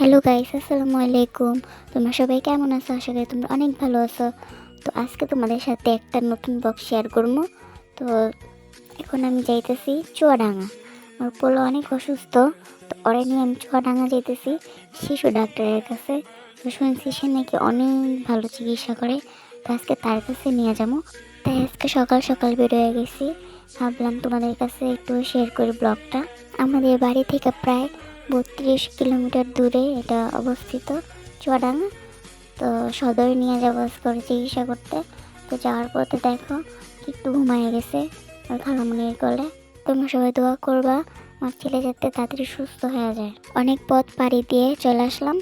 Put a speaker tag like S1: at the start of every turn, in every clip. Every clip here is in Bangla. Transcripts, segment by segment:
S1: হ্যালো গাইস, আসসালামু আলাইকুম। তোমরা সবাই কেমন আছো? আশা করি তোমরা অনেক ভালো আছো। তো আজকে তোমাদের সাথে একটা নতুন বক্স শেয়ার করব। তো এখন আমি যাইতেছি চুয়াডাঙ্গা। আমার পোলো অনেক অসুস্থ, তো ওরে নিয়ে আমি চুয়াডাঙ্গা যাইতেছি শিশু ডাক্তারের কাছে। তো শুনছি সে নাকি অনেক ভালো চিকিৎসা করে, তো আজকে তার কাছে নিয়ে যাব। তাই আজকে সকাল সকাল বেরোয় গেছি। ভাবলাম তোমাদের কাছে একটু শেয়ার করি ব্লগটা। আমাদের বাড়ি থেকে প্রায় বত্রিশ কিলোমিটার দূরে এটা অবস্থিত চুয়াডাঙ্গা। তো সদর নিয়ে যাব করে চিকিৎসা করতে। তো যাওয়ার পথে দেখো, একটু ঘুমায় গেছে আর খালামুনির গলে তোমরা সবাই দোয়া করবা, আমার ছেলে যাতে তাড়াতাড়ি সুস্থ হয়ে যায়। অনেক পথ পাড়ি দিয়ে চলে আসলাম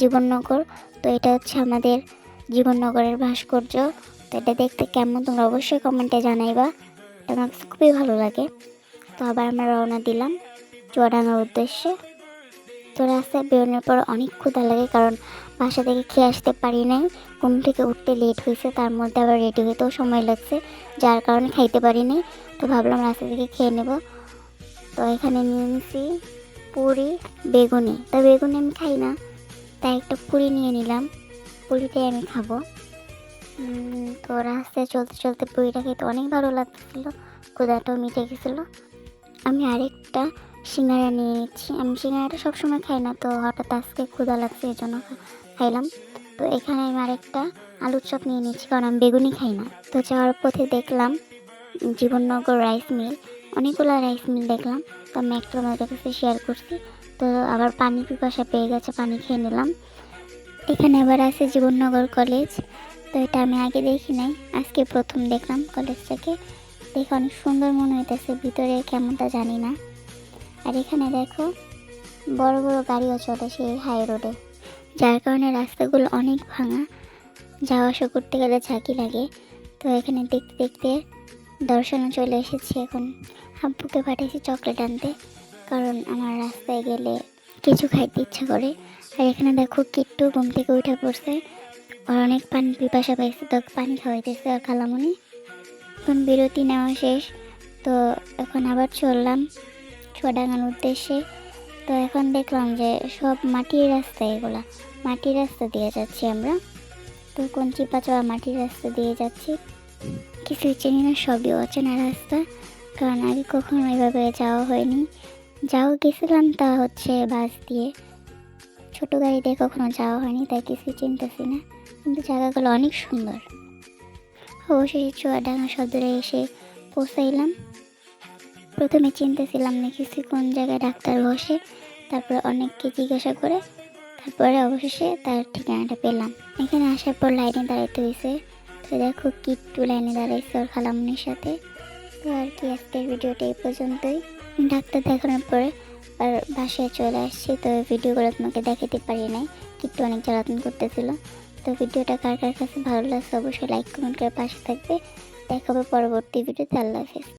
S1: জীবননগর। তো এটা হচ্ছে আমাদের জীবননগরের ভাস্কর্য। তো এটা দেখতে কেমন, তোমরা অবশ্যই কমেন্টে জানাইবা। আমার খুবই ভালো লাগে। তো আবার আমরা রওনা দিলাম চুয়াডাঙ্গার উদ্দেশ্যে। তো রাস্তায় বেরোনোর পর অনেক ক্ষুধা লাগে কারণ বাসা থেকে খেয়ে আসতে পারি নাই। ঘুম থেকে উঠতে লেট হয়েছে, তার মধ্যে আবার রেডি হতেও সময় লাগছে, যার কারণে খাইতে পারি নাই। তো ভাবলাম রাস্তা থেকে খেয়ে নেব। তো এখানে নিয়ে নিছি পুরি, বেগুনি। তো বেগুনি আমি খাই না, তাই একটা পুরি নিয়ে নিলাম। পুরিটাই আমি খাব। তো রাস্তায় চলতে চলতে পুরিটা খেতে অনেক ভালো লাগতেছিল, ক্ষুধাটাও মিটে গেছিল। আমি আরেকটা সিঙ্গারা নিয়ে নিচ্ছি আমি সিঙ্গারাটা সবসময় খাই না, তো হঠাৎ আজকে ক্ষুদা লাগছে এই জন্য খাইলাম। তো এখানে আমি আরেকটা আলুর চপ নিয়ে নিচ্ছি কারণ আমি বেগুনি খাই না। তো যাওয়ার পথে দেখলাম জীবননগর রাইস মিল, অনেকগুলো রাইস মিল দেখলাম। তো আমি একটা তোমাদের কাছে শেয়ার করছি। তো আবার পানি পিপাসা পেয়ে গেছে, পানি খেয়ে নিলাম। এখানে আবার আছে জীবননগর কলেজ তো এটা আমি আগে দেখি নাই। আজকে প্রথম দেখলাম কলেজটাকে দেখে অনেক সুন্দর মনে হইতেছে, ভিতরে কেমনটা জানি না। আর এখানে দেখো, বড় বড় গাড়িও চলে সেই হাই রোডে যার কারণে রাস্তাগুলো অনেক ভাঙা। যাওয়া আসা করতে গেলে ঝাঁকি লাগে। তো এখানে দেখতে দেখতে দর্শনে চলে এসেছি এখন। আব্বুকে পাঠিয়েছি চকলেট আনতে। কারণ আমার রাস্তায় গেলে কিছু খাইতে ইচ্ছা করে। আর এখানে দেখো, কিট্টু ঘুম থেকে উঠে পড়ছে। অনেক পানি, পিপাসা পাইছে, তো পানি খাওয়াইতেছে আর খালামুনি। এখন বিরতি নেওয়া শেষ, তো এখন আবার চললাম চুয়াডাঙ্গার উদ্দেশ্যে। তো এখন দেখলাম যে সব মাটির রাস্তা এগুলা, মাটির রাস্তা দিয়ে যাচ্ছি আমরা। তো কোন চিপা চাওয়া মাটির রাস্তা দিয়ে যাচ্ছি, কিছুই চিনি না, সবই অচেনা রাস্তা। কারণ আগে কখনো এভাবে যাওয়া হয়নি। যাও গেছিলাম তা হচ্ছে বাস দিয়ে। ছোটো গাড়িতে কখনো যাওয়া হয়নি, তাই কিছুই চিনতেছি না। কিন্তু জায়গাগুলো অনেক সুন্দর। অবশেষে চুয়াডাঙ্গা সদরে এসে পৌঁছাইলাম। প্রথমে চিনতেছিলাম না কিছু কোন জায়গায় ডাক্তার বসে, তারপরে অনেককে জিজ্ঞাসা করে, তারপরে অবশেষে তার ঠিকানাটা পেলাম। এখানে আসার পর লাইনে দাঁড়াইতে হয়েছে তো দেখো, কিট্টু লাইনে দাঁড়াইছে ওর খালামুনির সাথে। তো আর কি আজকের ভিডিওটা এই পর্যন্তই। ডাক্তার দেখানোর পরে বাসায় চলে আসছি, তো ভিডিওগুলো তোমাকে দেখাতে পারি নাই কিন্তু অনেক জ্বালাতন করতেছিল। তো ভিডিওটা কার কার কাছে ভালো লাগছে অবশ্যই লাইক কমেন্ট করে পাশে থাকবে। দেখাবে পরবর্তী ভিডিওতে, আল্লাহ হাফিজ।